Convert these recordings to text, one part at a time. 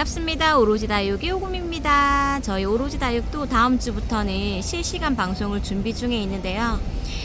반갑습니다. 오로지 다육의 오금입니다. 저희 오로지 다육도 다음 주부터는 실시간 방송을 준비 중에 있는데요.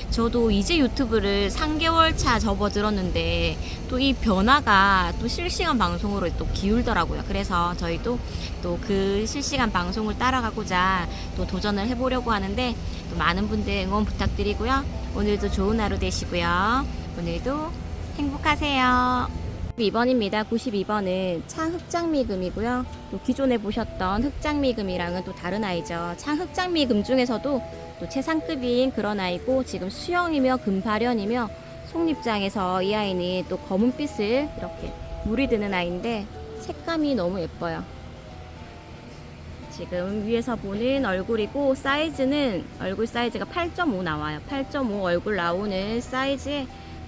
저도 이제 유튜브를 3개월 차 접어들었는데 또 이 변화가 또 실시간 방송으로 또 기울더라고요. 그래서 저희도 또 그 실시간 방송을 따라가고자 또 도전을 해보려고 하는데 또 많은 분들 응원 부탁드리고요. 오늘도 좋은 하루 되시고요. 오늘도 행복하세요. 92번입니다. 92번은 창흑장미금이고요. 또 기존에 보셨던 흑장미금이랑은 또 다른 아이죠. 창흑장미금 중에서도 또 최상급인 그런 아이고 지금 수영이며 금발현이며 속립장에서 이 아이는 또 검은빛을 이렇게 물이 드는 아이인데 색감이 너무 예뻐요. 지금 위에서 보는 얼굴이고 사이즈는 얼굴 사이즈가 8.5 나와요. 8.5 얼굴 나오는 사이즈의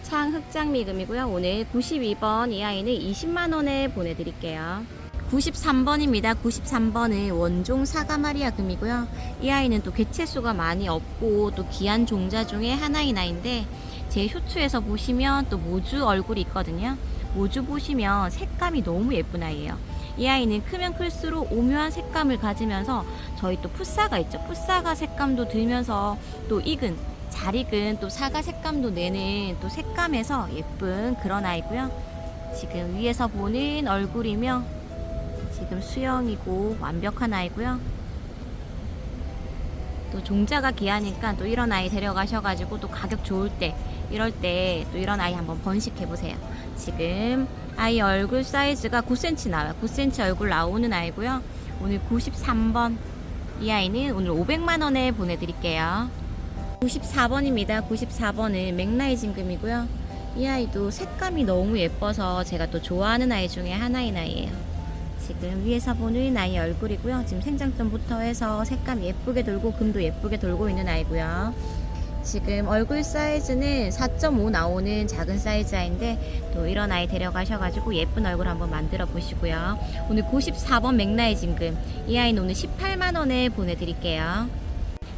창 흑장미금이고요. 오늘 92번 이 아이는 20만 원에 보내드릴게요. 93번입니다. 93번은 원종 사가마리아 금이고요. 이 아이는 또 개체수가 많이 없고 또 귀한 종자 중에 하나인 아이인데 제 효추에서 보시면 또 모주 얼굴이 있거든요. 모주 보시면 색감이 너무 예쁜 아이예요. 이 아이는 크면 클수록 오묘한 색감을 가지면서 저희 또 풋사가 있죠. 풋사가 색감도 들면서 또 익은 잘 익은 또 사과 색감도 내는 또 색감에서 예쁜 그런 아이고요. 지금 위에서 보는 얼굴이며 지금 수영이고 완벽한 아이고요. 또 종자가 귀하니까 또 이런 아이 데려가셔가지고 또 가격 좋을 때 이럴 때 또 이런 아이 한번 번식해 보세요. 지금 아이 얼굴 사이즈가 9cm 나와요. 9cm 얼굴 나오는 아이고요. 오늘 93번 이 아이는 오늘 500만 원에 보내드릴게요. 94번입니다. 94번은 맥라이징금이고요. 이 아이도 색감이 너무 예뻐서 제가 또 좋아하는 아이 중에 하나인 아이예요. 지금 위에서 보는 아이 얼굴이고요. 지금 생장점부터 해서 색감 예쁘게 돌고 금도 예쁘게 돌고 있는 아이고요. 지금 얼굴 사이즈는 4.5 나오는 작은 사이즈 아이인데 또 이런 아이 데려가셔가지고 예쁜 얼굴 한번 만들어 보시고요. 오늘 94번 맥라이징금 이 아이는 오늘 18만 원에 보내드릴게요.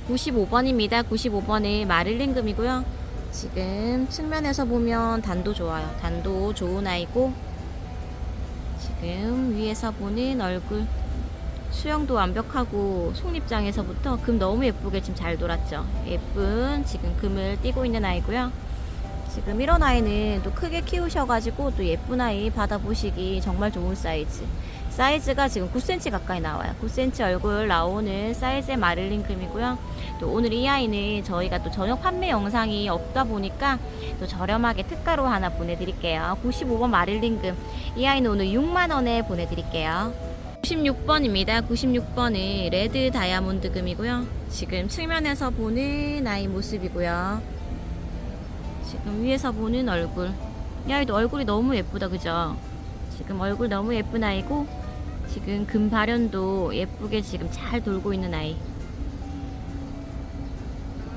95번입니다. 95번은 마릴린 금이고요. 지금 측면에서 보면 단도 좋아요. 단도 좋은 아이고 지금 위에서 보는 얼굴 수영도 완벽하고 속립장에서부터 금 너무 예쁘게 지금 잘 돌았죠. 예쁜 지금 금을 띄고 있는 아이고요. 지금 이런 아이는 또 크게 키우셔가지고 또 예쁜 아이 받아보시기 정말 좋은 사이즈. 사이즈가 지금 9cm 가까이 나와요. 9cm 얼굴 나오는 사이즈의 마릴린 금이고요. 또 오늘 이 아이는 저희가 또 저녁 판매 영상이 없다 보니까 또 저렴하게 특가로 하나 보내드릴게요. 95번 마릴린 금. 이 아이는 오늘 6만원에 보내드릴게요. 96번입니다. 96번은 레드 다이아몬드 금이고요. 지금 측면에서 보는 아이 모습이고요. 지금 위에서 보는 얼굴. 이 아이도 얼굴이 너무 예쁘다, 그죠? 지금 얼굴 너무 예쁜 아이고, 지금 금 발현도 예쁘게 지금 잘 돌고 있는 아이.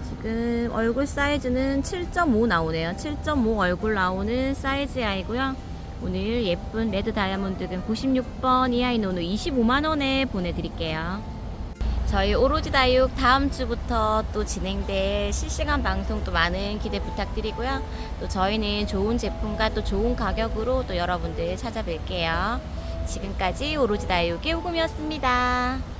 지금 얼굴 사이즈는 7.5 나오네요. 7.5 얼굴 나오는 사이즈 아이고요. 오늘 예쁜 레드 다이아몬드 금 96번 이 아이는 오늘 25만원에 보내드릴게요. 저희 오로지 다육 다음 주부터 또 진행될 실시간 방송 또 많은 기대 부탁드리고요. 또 저희는 좋은 제품과 또 좋은 가격으로 또 여러분들 찾아뵐게요. 지금까지 오로지 다육의 오금이었습니다.